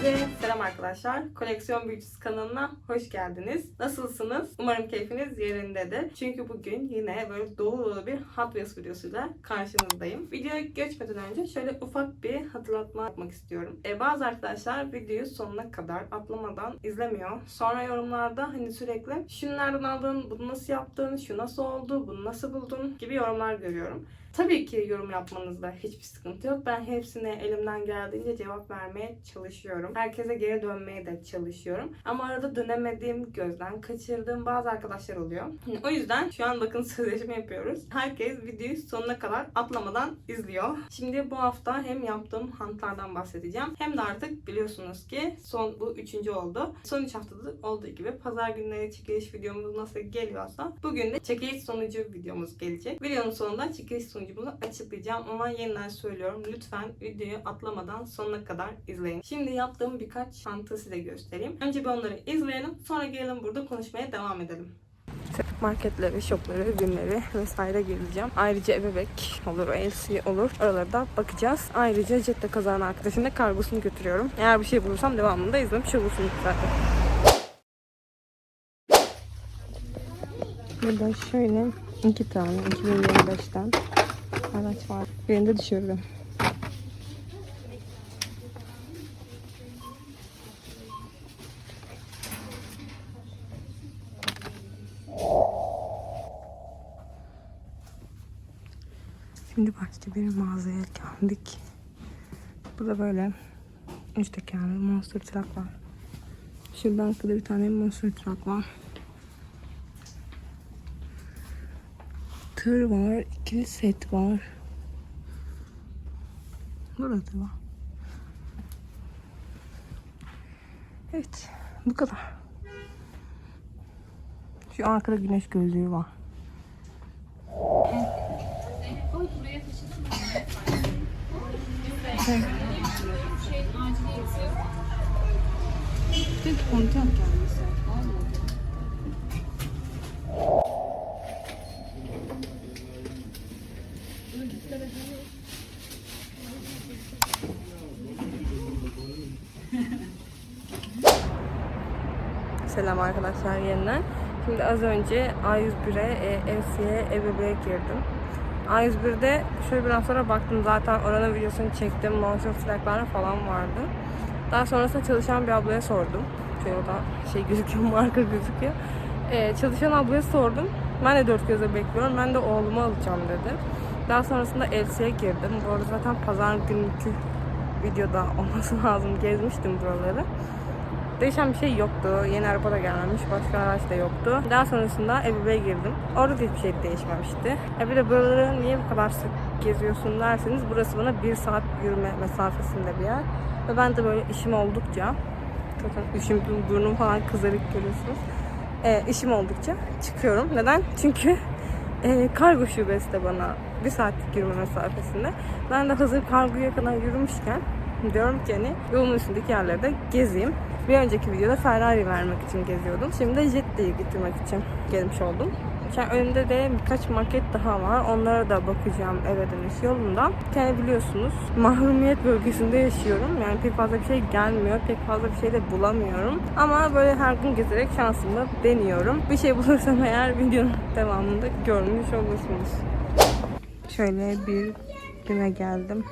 Herkese selam arkadaşlar. Koleksiyon Büyücüsü kanalına hoş geldiniz. Nasılsınız? Umarım keyfiniz yerindedir. Çünkü bugün yine böyle dolu dolu bir Hot Wheels videosuyla karşınızdayım. Videoya geçmeden önce şöyle ufak bir hatırlatma yapmak istiyorum. E, bazı arkadaşlar videoyu sonuna kadar atlamadan izlemiyor. Sonra yorumlarda hani sürekli şunu nereden aldın, bunu nasıl yaptın, şu nasıl oldu, bunu nasıl buldun gibi yorumlar görüyorum. Tabii ki yorum yapmanızda hiçbir sıkıntı yok. Ben hepsine elimden geldiğince cevap vermeye çalışıyorum. Herkese geri dönmeye de çalışıyorum. Ama arada dönemediğim, gözden kaçırdığım bazı arkadaşlar oluyor. O yüzden şu an bakın sözleşme yapıyoruz. Herkes videoyu sonuna kadar atlamadan izliyor. Şimdi bu hafta hem yaptığım hantlardan bahsedeceğim. Hem de artık biliyorsunuz ki son bu üçüncü oldu. Son üç haftada olduğu gibi pazar günleri çekiliş videomuz nasıl geliyorsa bugün de çekiliş sonucu videomuz gelecek. Videonun sonunda çekiliş sonucumuzu açıklayacağım ama yeniden söylüyorum. Lütfen videoyu atlamadan sonuna kadar izleyin. Şimdi yaptığım birkaç hantı size göstereyim. Önce bir onları izleyelim. Sonra gelelim burada konuşmaya devam edelim. Marketleri, shopları, ürünleri vesaire geleceğim. Ayrıca ebebek olur, LC olur. Oralara da bakacağız. Ayrıca Jetta kazanan arkadaşın da kargosunu götürüyorum. Eğer bir şey bulursam devamında izlemiş olursunuz zaten. Burada şöyle iki tane 2025'ten araç var. Birini de düşürdüm. Şimdi başka bir mağazaya geldik. Burada böyle üç tekerli monster truck var. Şuradan arkada bir tane monster truck var. Tır var, ikili set var. Burada var. Evet, bu kadar. Şu arkada güneş gözlüğü var. Tek kontak gelmesi. Selam arkadaşlar yeniden. Şimdi az önce A101'e, e, LC'ye, EBB'ye girdim. A101'de şöyle biraz sonra baktım zaten oranın videosunu çektim. Monster Truck'lar falan vardı. Daha sonrasında çalışan bir ablaya sordum. Şöyle da şey gözüküyor, marka gözüküyor. Ee, çalışan ablaya sordum. Ben de dört gözle bekliyorum. Ben de oğlumu alacağım dedi. Daha sonrasında LC'ye girdim. Bu arada zaten pazar günkü videoda olması lazım. Gezmiştim buraları. Değişen bir şey yoktu. Yeni araba da gelmemiş. Başka araç da yoktu. Daha sonrasında Ebu'ya girdim. Orada da hiçbir şey değişmemişti. E bir de buraları niye bu kadar sık geziyorsun derseniz burası bana bir saat yürüme mesafesinde bir yer. Ve ben de böyle işim oldukça zaten üşümdüm, burnum falan kızarık görüyorsunuz. E, işim oldukça çıkıyorum. Neden? Çünkü e, kargo şubesi de bana bir saatlik yürüme mesafesinde. Ben de hazır kargoya kadar yürümüşken diyorum ki hani yolun üstündeki yerlerde gezeyim. Bir önceki videoda Ferrari vermek için geziyordum. Şimdi de Jetti'yi getirmek için gelmiş oldum. Yani önümde de birkaç market daha var. Onlara da bakacağım eve dönüş yolunda. Yani biliyorsunuz mahrumiyet bölgesinde yaşıyorum. Yani pek fazla bir şey gelmiyor. Pek fazla bir şey de bulamıyorum. Ama böyle her gün gezerek şansımı deniyorum. Bir şey bulursam eğer videonun devamında görmüş olursunuz. Şöyle bir güne geldim.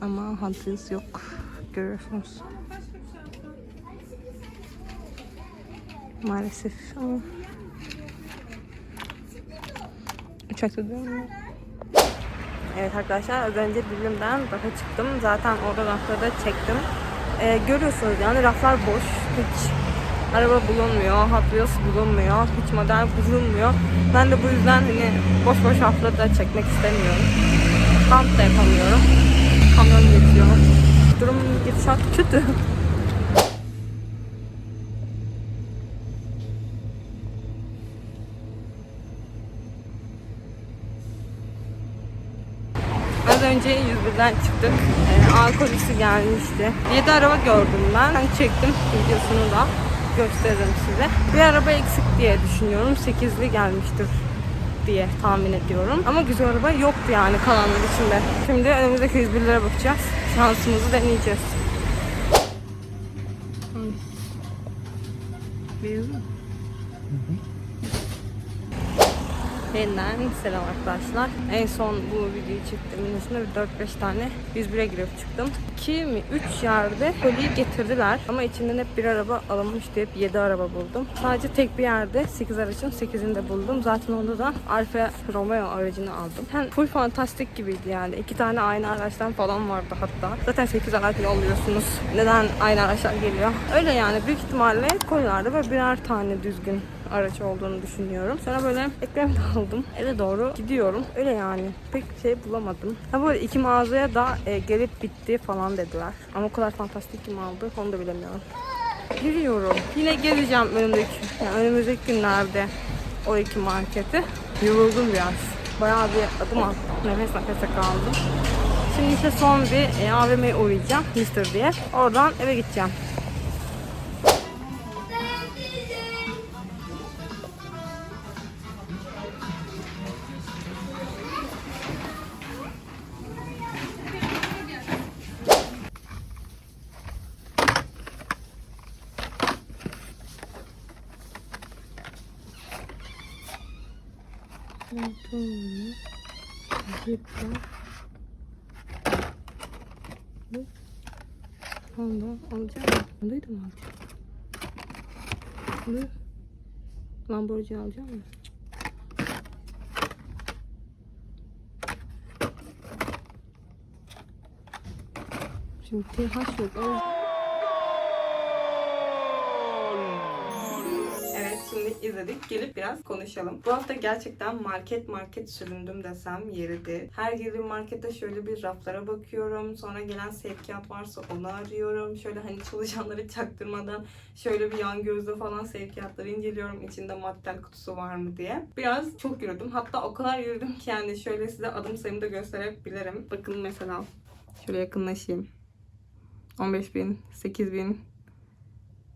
Ama Hot Wheels yok. Görüyorsunuz. Maalesef ama uçakta dönüyor. Evet arkadaşlar az önce dilimden rafa çıktım. Zaten orada rafları da çektim. Ee, görüyorsunuz yani raflar boş. Hiç araba bulunmuyor, Hot bulunmuyor, hiç model bulunmuyor. Ben de bu yüzden hani boş boş rafları da çekmek istemiyorum. Kamp da yapamıyorum. Kamyon geçiyor. Durum gidişat kötü. Az önce 101'den çıktık. Ee, A gelmişti. 7 araba gördüm ben. Ben çektim videosunu da gösteririm size. Bir araba eksik diye düşünüyorum. 8'li gelmiştir diye tahmin ediyorum. Ama güzel araba yoktu yani kalanın içinde. Şimdi önümüzdeki 101 lira bakacağız. Şansımızı deneyeceğiz. Beyaz mı? Hı hı. Yeniden selam arkadaşlar. En son bu videoyu çektiğimin üstünde bir 4-5 tane 101'e girip çıktım. 2 mi 3 yerde koliyi getirdiler ama içinden hep bir araba alınmış deyip 7 araba buldum. Sadece tek bir yerde 8 aracın 8'ini de buldum. Zaten onda da Alfa Romeo aracını aldım. Yani full fantastik gibiydi yani. İki tane aynı araçtan falan vardı hatta. Zaten 8 araç alıyorsunuz. Neden aynı araçlar geliyor? Öyle yani büyük ihtimalle kolilerde böyle birer tane düzgün araç olduğunu düşünüyorum. Sonra böyle ekranı da aldım. Eve doğru gidiyorum. Öyle yani. Pek şey bulamadım. Ha böyle iki mağazaya da e, gelip bitti falan dediler. Ama o kadar fantastik kim aldı onu da bilemiyorum. Yürüyorum. Yine gezeceğim önümdeki, yani önümüzdeki günlerde o iki marketi. Yoruldum biraz. Bayağı bir adım attım. Nefes nefese kaldım. Şimdi işte son bir e, AVM'ye uğrayacağım. Mister diye. Oradan eve gideceğim. Pantolonu, bu Honda alacağım. Honda'yı da mı alacağım? Bu Lamborghini alacağım mı? Şimdi TH yok Evet izledik. Gelip biraz konuşalım. Bu hafta gerçekten market market süründüm desem yeridir. Her girdiğim markette şöyle bir raflara bakıyorum. Sonra gelen sevkiyat varsa onu arıyorum. Şöyle hani çalışanları çaktırmadan şöyle bir yan gözle falan sevkiyatları inceliyorum. İçinde madde kutusu var mı diye. Biraz çok yürüdüm. Hatta o kadar yürüdüm ki yani şöyle size adım sayımı da gösterebilirim. Bakın mesela şöyle yakınlaşayım. 15 bin, 8 bin,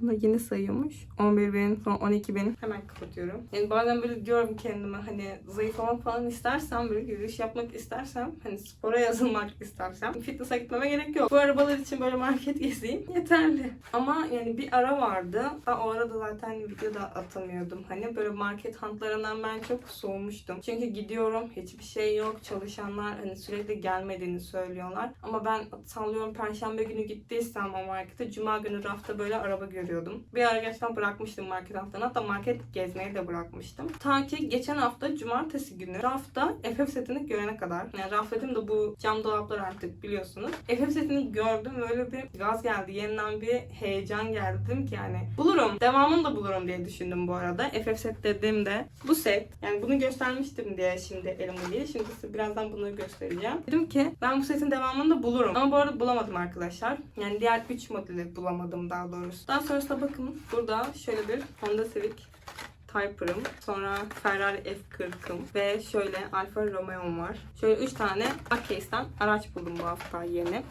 Bunda yeni sayıyormuş. 11 bin, sonra 12 bin. Hemen kapatıyorum. Yani bazen böyle diyorum kendime hani zayıflamak falan istersem, böyle yürüyüş yapmak istersem, hani spora yazılmak istersem fitness'a gitmeme gerek yok. Bu arabalar için böyle market gezeyim yeterli. Ama yani bir ara vardı. Ben o arada zaten video da atamıyordum. Hani böyle market hantlarından ben çok soğumuştum. Çünkü gidiyorum hiçbir şey yok. Çalışanlar hani sürekli gelmediğini söylüyorlar. Ama ben sallıyorum perşembe günü gittiysem o markete cuma günü rafta böyle araba görüyordum. Bir ara gerçekten bırakmıştım market haftanı. Hatta market gezmeyi de bırakmıştım. Ta ki geçen hafta cumartesi günü rafta FF setini görene kadar. Yani raf dedim de bu cam dolaplar artık biliyorsunuz. FF setini gördüm böyle bir gaz geldi. Yeniden bir heyecan geldi. Dedim ki yani bulurum. Devamını da bulurum diye düşündüm bu arada. FF set dediğimde bu set. Yani bunu göstermiştim diye şimdi elimde değil. Şimdi size birazdan bunu göstereceğim. Dedim ki ben bu setin devamını da bulurum. Ama bu arada bulamadım arkadaşlar. Yani diğer 3 modeli bulamadım daha doğrusu. Daha sonrasında bakın burada şöyle bir Honda Civic Typer'ım. Sonra Ferrari F40'ım. Ve şöyle Alfa Romeo'm var. Şöyle 3 tane Case'den araç buldum bu hafta yeni.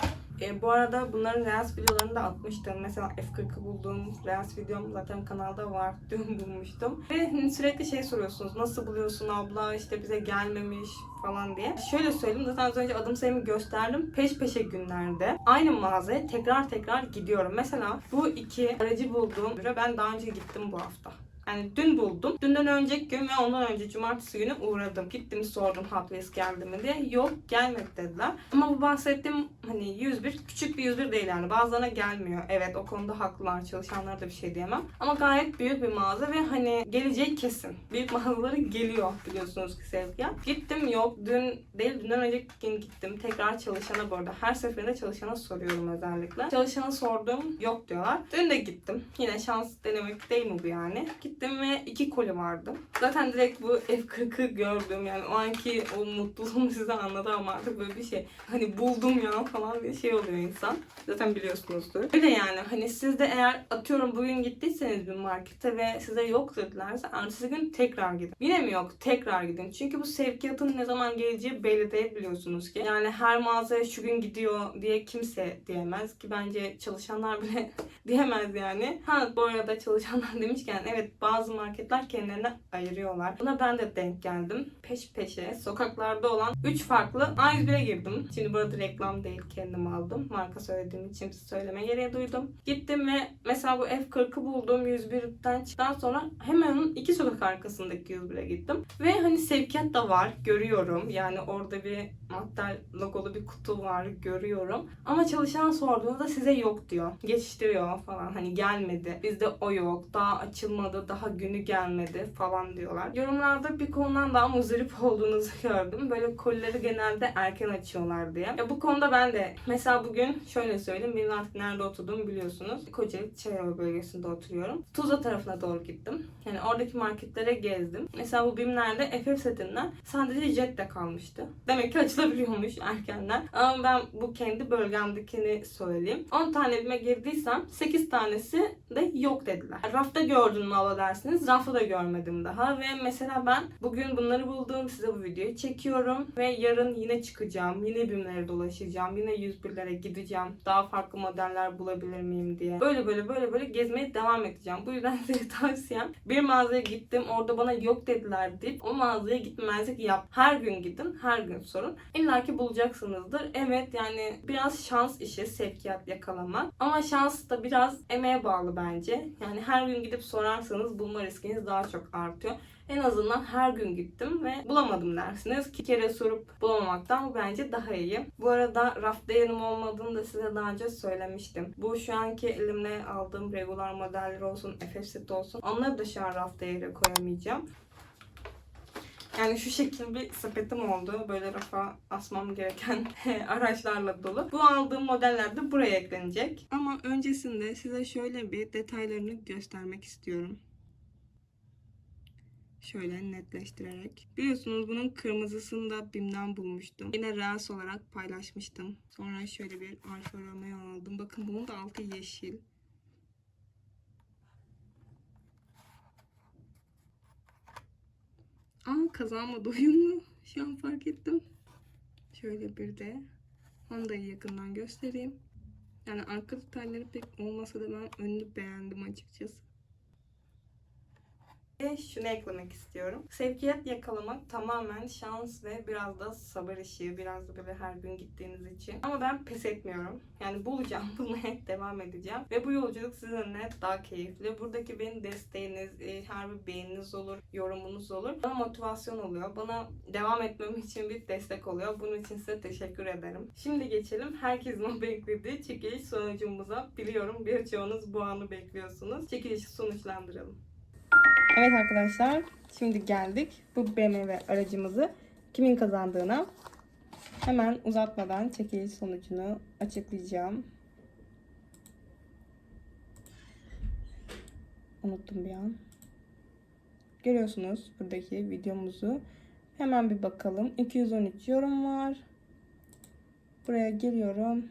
E, bu arada bunların Reels videolarını da atmıştım. Mesela F40'ı bulduğum Reels videom zaten kanalda var. Dün bulmuştum. Ve sürekli şey soruyorsunuz. Nasıl buluyorsun abla? İşte bize gelmemiş falan diye. Şöyle söyleyeyim. Zaten az önce adım sayımı gösterdim. Peş peşe günlerde aynı mağazaya tekrar tekrar gidiyorum. Mesela bu iki aracı bulduğum ben daha önce gittim bu hafta. Yani dün buldum. Dünden önceki gün ve ondan önce cumartesi günü uğradım. Gittim sordum Hot Wheels geldi mi diye. Yok gelmedi dediler. Ama bu bahsettiğim hani 101 küçük bir 101 değil yani. Bazılarına gelmiyor. Evet o konuda haklılar. Çalışanlara da bir şey diyemem. Ama gayet büyük bir mağaza ve hani geleceği kesin. Büyük mağazaları geliyor biliyorsunuz ki sevkiyat. Gittim yok. Dün değil dünden önceki gün gittim. Tekrar çalışana bu arada. Her seferinde çalışana soruyorum özellikle. Çalışana sordum. Yok diyorlar. Dün de gittim. Yine şans denemek değil mi bu yani? Gittim ve iki koli vardı. Zaten direkt bu F40'ı gördüm. Yani o anki o mutluluğumu size anlatamam artık böyle bir şey. Hani buldum ya falan diye şey oluyor insan. Zaten biliyorsunuzdur. Öyle yani hani siz de eğer atıyorum bugün gittiyseniz bir markete ve size yok dedilerse ertesi gün tekrar gidin. Yine mi yok? Tekrar gidin. Çünkü bu sevkiyatın ne zaman geleceği belli değil biliyorsunuz ki. Yani her mağazaya şu gün gidiyor diye kimse diyemez ki bence çalışanlar bile diyemez yani. Ha bu arada çalışanlar demişken evet bazı marketler kendilerine ayırıyorlar. Buna ben de denk geldim. Peş peşe sokaklarda olan 3 farklı A101'e girdim. Şimdi burada reklam değil kendim aldım. Marka söylediğim için söyleme gereği duydum. Gittim ve mesela bu F40'ı buldum 101'den çıktıktan sonra hemen onun iki sokak arkasındaki 101'e gittim. Ve hani sevkiyat da var görüyorum. Yani orada bir Mattel logolu bir kutu var görüyorum. Ama çalışan sorduğunda size yok diyor. Geçiştiriyor falan hani gelmedi. Bizde o yok. Daha açılmadı. Daha günü gelmedi falan diyorlar. Yorumlarda bir konudan daha muzdarip olduğunuzu gördüm. Böyle kolileri genelde erken açıyorlar diye. Ya bu konuda ben de mesela bugün şöyle söyleyeyim. Benim artık nerede oturduğumu biliyorsunuz. Kocaeli Çayova bölgesinde oturuyorum. Tuzla tarafına doğru gittim. Yani oradaki marketlere gezdim. Mesela bu BİM'lerde FF setinden sadece jet de kalmıştı. Demek ki açılabiliyormuş erkenden. Ama ben bu kendi bölgemdekini söyleyeyim. 10 tane BİM'e girdiysem 8 tanesi de yok dediler. Rafta gördün mü dersiniz. Rafta da görmedim daha. Ve mesela ben bugün bunları buldum. Size bu videoyu çekiyorum. Ve yarın yine çıkacağım. Yine BİM'lere dolaşacağım. Yine 101'lere gideceğim. Daha farklı modeller bulabilir miyim diye. Böyle böyle böyle böyle gezmeye devam edeceğim. Bu yüzden size tavsiyem bir mağazaya gittim. Orada bana yok dediler deyip o mağazaya gitmemezlik yap. Her gün gidin. Her gün sorun. İlla ki bulacaksınızdır. Evet yani biraz şans işi sevkiyat yakalamak. Ama şans da biraz emeğe bağlı bence. Yani her gün gidip sorarsanız bulma riskiniz daha çok artıyor. En azından her gün gittim ve bulamadım dersiniz. İki kere sorup bulamamaktan bu bence daha iyi. Bu arada rafta yerim olmadığını da size daha önce söylemiştim. Bu şu anki elimle aldığım regular modeller olsun, FF set olsun. Onları da şu an rafta yere koyamayacağım. Yani şu şekil bir sepetim oldu. Böyle rafa asmam gereken araçlarla dolu. Bu aldığım modeller de buraya eklenecek. Ama öncesinde size şöyle bir detaylarını göstermek istiyorum. Şöyle netleştirerek. Biliyorsunuz bunun kırmızısını da BİM'den bulmuştum. Yine Reels olarak paylaşmıştım. Sonra şöyle bir Alfa Romeo aldım. Bakın bunun da altı yeşil. Aa kazanmadı uyumlu. Şu an fark ettim. Şöyle bir de Honda'yı yakından göstereyim. Yani arka detayları pek olmasa da ben önünü beğendim açıkçası. Ve şunu eklemek istiyorum. Sevkiyat yakalamak tamamen şans ve biraz da sabır işi. Biraz da böyle her gün gittiğiniz için. Ama ben pes etmiyorum. Yani bulacağım, bulmaya devam edeceğim. Ve bu yolculuk sizinle daha keyifli. Buradaki benim desteğiniz, e, her bir beğeniniz olur, yorumunuz olur. Bana motivasyon oluyor. Bana devam etmem için bir destek oluyor. Bunun için size teşekkür ederim. Şimdi geçelim herkesin beklediği çekiliş sonucumuza. Biliyorum birçoğunuz bu anı bekliyorsunuz. Çekilişi sonuçlandıralım. Evet arkadaşlar, şimdi geldik bu BMW aracımızı kimin kazandığına. Hemen uzatmadan çekiliş sonucunu açıklayacağım. Unuttum bir an. Görüyorsunuz buradaki videomuzu. Hemen bir bakalım. 213 yorum var. Buraya geliyorum.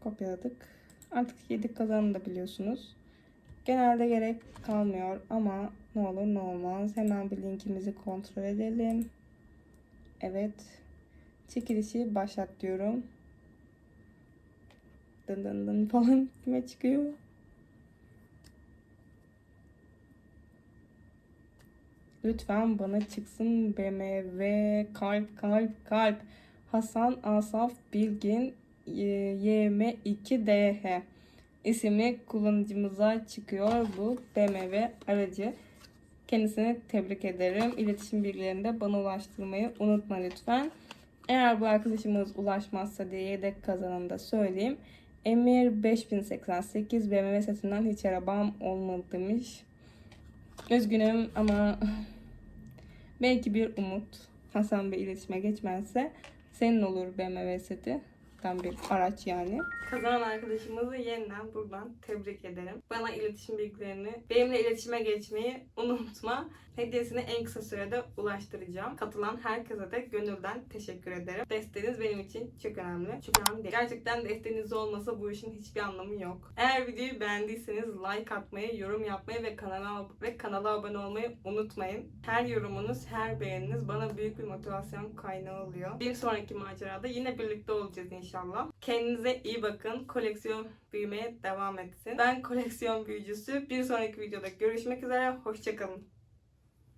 Kopyaladık. Artık yedik kazanı da biliyorsunuz. Genelde gerek kalmıyor ama ne olur ne olmaz. Hemen bir linkimizi kontrol edelim. Evet. Çekilişi başlat diyorum. Dın dın dın falan kime çıkıyor? Lütfen bana çıksın BMW kalp kalp kalp. Hasan Asaf Bilgin YM2DH isimli kullanıcımıza çıkıyor bu BMW aracı. Kendisini tebrik ederim. İletişim bilgilerini de bana ulaştırmayı unutma lütfen. Eğer bu arkadaşımız ulaşmazsa diye yedek kazanını da söyleyeyim. Emir 5088 BMW setinden hiç arabam olmadı demiş. Üzgünüm ama belki bir umut. Hasan Bey iletişime geçmezse senin olur BMW seti bir araç yani. Kazanan arkadaşımızı yeniden buradan tebrik ederim. Bana iletişim bilgilerini, benimle iletişime geçmeyi unutma. Hediyesini en kısa sürede ulaştıracağım. Katılan herkese de gönülden teşekkür ederim. Desteğiniz benim için çok önemli. Çok önemli değil. Gerçekten desteğiniz olmasa bu işin hiçbir anlamı yok. Eğer videoyu beğendiyseniz like atmayı, yorum yapmayı ve kanala ve kanala abone olmayı unutmayın. Her yorumunuz, her beğeniniz bana büyük bir motivasyon kaynağı oluyor. Bir sonraki macerada yine birlikte olacağız inşallah. Kendinize iyi bakın. Koleksiyon büyümeye devam etsin. Ben koleksiyon büyücüsü. Bir sonraki videoda görüşmek üzere. Hoşçakalın.